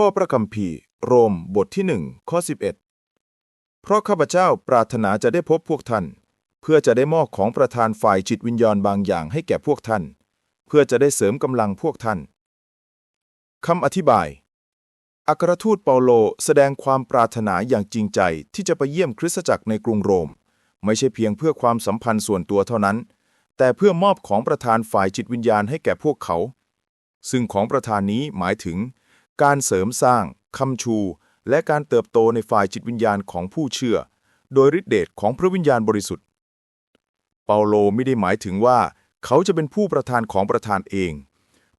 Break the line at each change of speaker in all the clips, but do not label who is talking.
ข้อพระคัมภีร์ โรมบทที่หนึ่งข้อ 11 เพราะข้าพเจ้าปรารถนาจะได้พบพวกท่าน เพื่อจะได้มอบของประธานฝ่ายจิตวิญญาณบางอย่างให้แก่พวกท่าน เพื่อจะได้เสริมกำลังพวกท่านคำอธิบาย อัครทูตเปาโลแสดงความปรารถนาอย่างจริงใจที่จะไปเยี่ยมคริสตจักรในกรุงโรม ไม่ใช่เพียงเพื่อความสัมพันธ์ส่วนตัวเท่านั้น แต่เพื่อมอบของประธานฝ่ายจิตวิญญาณให้แก่พวกเขา ซึ่งของประธานนี้หมายถึง การเสริมสร้างคำชู และการเติบโตในฝ่ายจิตวิญญาณของผู้เชื่อ โดยฤทธิเดชของพระวิญญาณบริสุทธิ์ เปาโลไม่ได้หมายถึงว่า เขาจะเป็นผู้ประธานของประธานเอง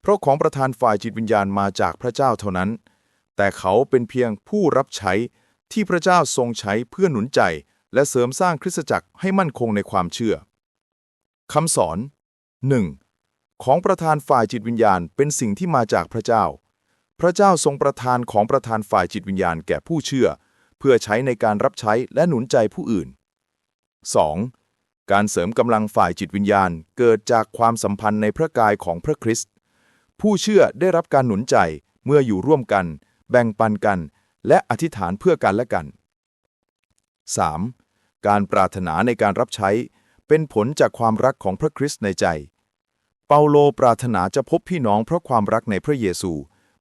เพราะของประธานฝ่ายจิตวิญญาณมาจากพระเจ้าเท่านั้น แต่เขาเป็นเพียงผู้รับใช้ที่พระเจ้าทรงใช้เพื่อหนุนใจ และเสริมสร้างคริสตจักรให้มั่นคงในความเชื่อคำสอน 1. ของประธานฝ่ายจิตวิญญาณเป็นสิ่งที่มาจากพระเจ้า พระเจ้าทรงประทานของประธานฝ่ายจิตวิญญาณแก่ผู้เชื่อ เพื่อใช้ในการรับใช้และหนุนใจผู้อื่น 2. การเสริมกำลังฝ่ายจิตวิญญาณเกิดจากความสัมพันธ์ในพระกายของพระคริสต์ผู้เชื่อได้รับการหนุนใจเมื่ออยู่ร่วมกัน แบ่งปันกัน และอธิษฐานเพื่อกันและกัน 3. การปรารถนาในการรับใช้ เป็นผลจากความรักของพระคริสต์ในใจ เปาโลปรารถนาจะพบพี่น้องเพราะความรักในพระเยซู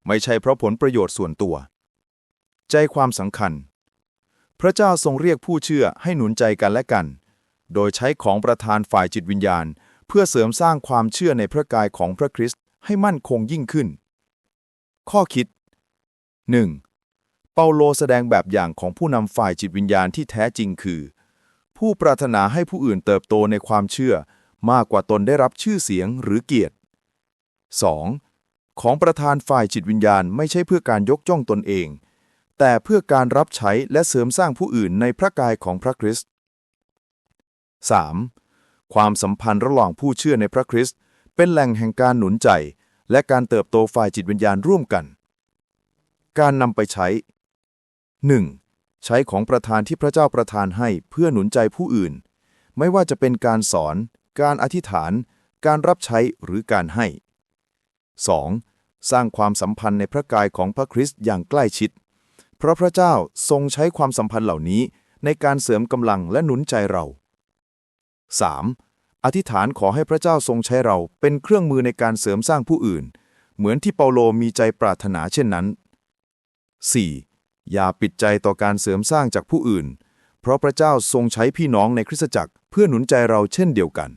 ไม่ใช่เพราะผลประโยชน์ส่วนตัว ใจความสำคัญ พระเจ้าทรงเรียกผู้เชื่อให้หนุนใจกันและกัน โดยใช้ของประธานฝ่ายจิตวิญญาณ เพื่อเสริมสร้างความเชื่อในพระกายของพระคริสต์ให้มั่นคงยิ่งขึ้น ข้อคิด 1. เปาโลแสดงแบบอย่างของผู้นำฝ่ายจิตวิญญาณที่แท้จริงคือ ผู้ปรารถนาให้ผู้อื่นเติบโตในความเชื่อมากกว่าตนได้รับชื่อเสียงหรือเกียรติ 2. ของประธานฝ่ายจิตวิญญาณไม่ใช่เพื่อการยกจ้องตนเอง แต่เพื่อการรับใช้และเสริมสร้างผู้อื่นในพระกายของพระคริสต์ 3. ความสัมพันธ์ระหว่างผู้เชื่อในพระคริสต์เป็นแหล่งแห่งการหนุนใจ และการเติบโตฝ่ายจิตวิญญาณร่วมกัน การนำไปใช้ 1. ใช้ของประธานที่พระเจ้าประทานให้เพื่อหนุนใจผู้อื่น ไม่ว่าจะเป็นการสอน การอธิษฐาน การรับใช้หรือการให้ 2. สร้างความสัมพันธ์ในพระกายของพระคริสต์อย่างใกล้ชิด เพราะพระเจ้าทรงใช้ความสัมพันธ์เหล่านี้ในการเสริมกำลังและหนุนใจเรา 3. อธิษฐานขอให้พระเจ้าทรงใช้เราเป็นเครื่องมือในการเสริมสร้างผู้อื่น เหมือนที่เปาโลมีใจปรารถนาเช่นนั้น 4. อย่าปิดใจต่อการเสริมสร้างจากผู้อื่น เพราะพระเจ้าทรงใช้พี่น้องในคริสตจักรเพื่อหนุนใจเราเช่นเดียวกัน